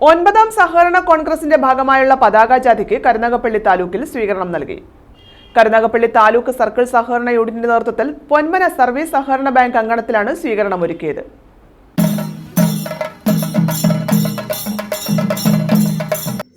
ഒൻപതാം സഹകരണ കോൺഗ്രസിന്റെ ഭാഗമായുള്ള പതാക ജാഥയ്ക്ക് കരുനാഗപ്പള്ളി താലൂക്കിൽ സ്വീകരണം നൽകി. കരുനാഗപ്പള്ളി താലൂക്ക് സർക്കിൾ സഹകരണ യൂണിറ്റിന്റെ നേതൃത്വത്തിൽ പൊന്മന സർവീസ് സഹകരണ ബാങ്ക് അങ്കണത്തിലാണ് സ്വീകരണം ഒരുക്കിയത്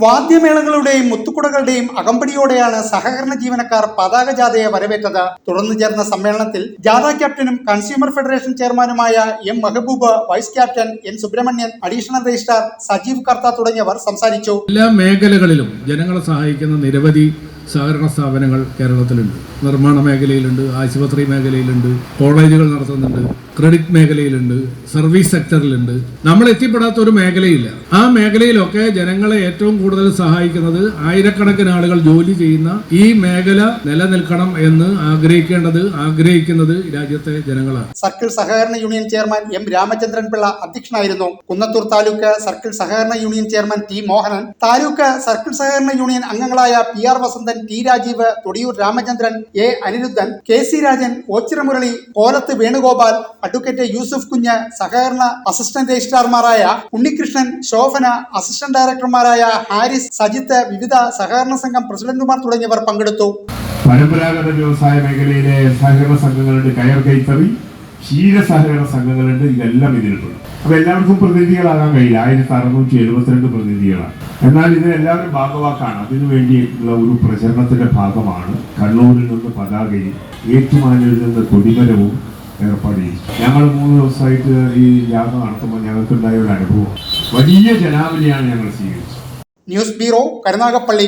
വാദ്യമേളങ്ങളുടെയും മുത്തുക്കുടകളുടെയും അകമ്പടിയോടെയാണ് സഹകരണ ജീവനക്കാർ പതാക ജാഥയെ വരവേറ്റത്. തുടർന്ന് ചേർന്ന സമ്മേളനത്തിൽ ജാഥ ക്യാപ്റ്റനും കൺസ്യൂമർ ഫെഡറേഷൻ ചെയർമാനുമായ M Mehboob vice captain N Subrahmanyan additional registrar Sajeev Kartha തുടങ്ങിയവർ സംസാരിച്ചു. എല്ലാ മേഖലകളിലും ജനങ്ങളെ സഹായിക്കുന്ന നിരവധി സഹകരണ സ്ഥാപനങ്ങൾ കേരളത്തിലുണ്ട്. നിർമ്മാണ മേഖലയിലുണ്ട് ആശുപത്രി മേഖലയിലുണ്ട് കോളേജുകൾ നടത്തുന്നുണ്ട്. ക്രെഡിറ്റ് മേഖലയിലുണ്ട് സർവീസ് സെക്ടറിലുണ്ട്. നമ്മൾ എത്തിപ്പെടാത്ത ഒരു മേഖലയില്ല. ആ മേഖലയിലൊക്കെ ജനങ്ങളെ ഏറ്റവും കൂടുതൽ സഹായിക്കുന്നത് ആയിരക്കണക്കിന് ആളുകൾ ജോലി ചെയ്യുന്ന ഈ മേഖല നിലനിൽക്കണം എന്ന് ആഗ്രഹിക്കേണ്ടത് ആഗ്രഹിക്കുന്നത് രാജ്യത്തെ ജനങ്ങളാണ്. സർക്കിൾ സഹകരണ union chairman M Ramachandran Pillai അധ്യക്ഷനായിരുന്നു. കുന്നത്തൂർ താലൂക്ക് സർക്കിൾ സഹകരണ union chairman T Mohanan taluk circle സഹകരണ യൂണിയൻ അംഗങ്ങളായ P R Vasanthan T Rajeev Thodiyoor Ramachandran A Aniruddhan K C Rajan Ochiramurali Kolath Venugopal advocate Yusuf Kunju സഹകരണ assistant രജിസ്ട്രാർമാരായ Unnikrishnan Shobhana assistant ഡയറക്ടർമാരായ ഹാരിസ് സജിത്ത് വിവിധ സഹകരണ സംഘം പ്രസിഡന്റുമാർ തുടങ്ങിയവർ പങ്കെടുത്തു. പരമ്പരാഗത വ്യവസായ മേഖലയിലെ സഹകരണ സംഘങ്ങളുടെ കയർ കൈത്തറി ക്ഷീര സഹകരണ സംഘങ്ങളുണ്ട് ഇതെല്ലാം ഇതിലുണ്ട്. അപ്പൊ എല്ലാവർക്കും പ്രതിനിധികളാകാൻ കഴിയില്ല. ആയിരത്തി അറുന്നൂറ്റി എഴുപത്തിരണ്ട് പ്രതിനിധികളാണ്. എന്നാൽ ഇതിനെല്ലാവരും ഭാഗവാക്കാണ്. അതിനു വേണ്ടിയിട്ടുള്ള ഒരു പ്രചരണത്തിന്റെ ഭാഗമാണ് കണ്ണൂരിൽ നിന്ന് പതാകയും ഏറ്റുമാനൂരിൽ നിന്ന് കൊടിമരവും ഏർപ്പാട് ഞങ്ങൾ മൂന്ന് ദിവസമായിട്ട് ഈ യാത്ര നടത്തുമ്പോൾ ഞങ്ങൾക്കുണ്ടായ ഒരു അനുഭവം. വലിയ ജനാവലിയാണ് ഞങ്ങൾ സ്വീകരിച്ചത്. News bureau Karunagappally.